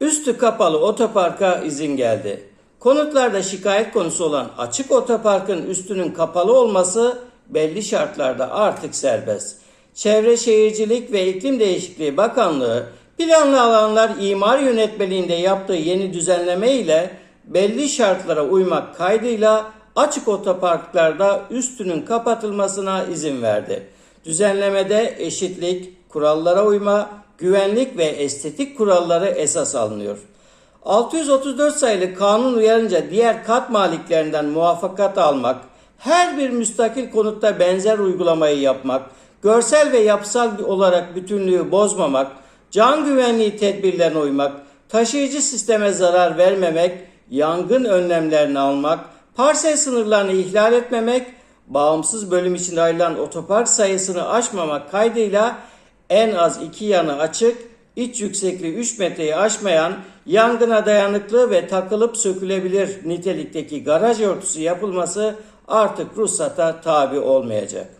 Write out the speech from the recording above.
Üstü kapalı otoparka izin geldi. Konutlarda şikayet konusu olan açık otoparkın üstünün kapalı olması belli şartlarda artık serbest. Çevre Şehircilik ve İklim Değişikliği Bakanlığı planlı alanlar imar yönetmeliğinde yaptığı yeni düzenleme ile belli şartlara uymak kaydıyla açık otoparklarda üstünün kapatılmasına izin verdi. Düzenlemede eşitlik, kurallara uyma, güvenlik ve estetik kuralları esas alınıyor. 634 sayılı kanun uyarınca diğer kat maliklerinden muvaffakat almak, her bir müstakil konutta benzer uygulamayı yapmak, görsel ve yapısal olarak bütünlüğü bozmamak, can güvenliği tedbirlerine uymak, taşıyıcı sisteme zarar vermemek, yangın önlemlerini almak, parsel sınırlarını ihlal etmemek, bağımsız bölüm için ayrılan otopark sayısını aşmamak kaydıyla en az iki yanı açık, iç yüksekliği 3 metreyi aşmayan, yangına dayanıklı ve takılıp sökülebilir nitelikteki garaj örtüsü yapılması artık ruhsata tabi olmayacak.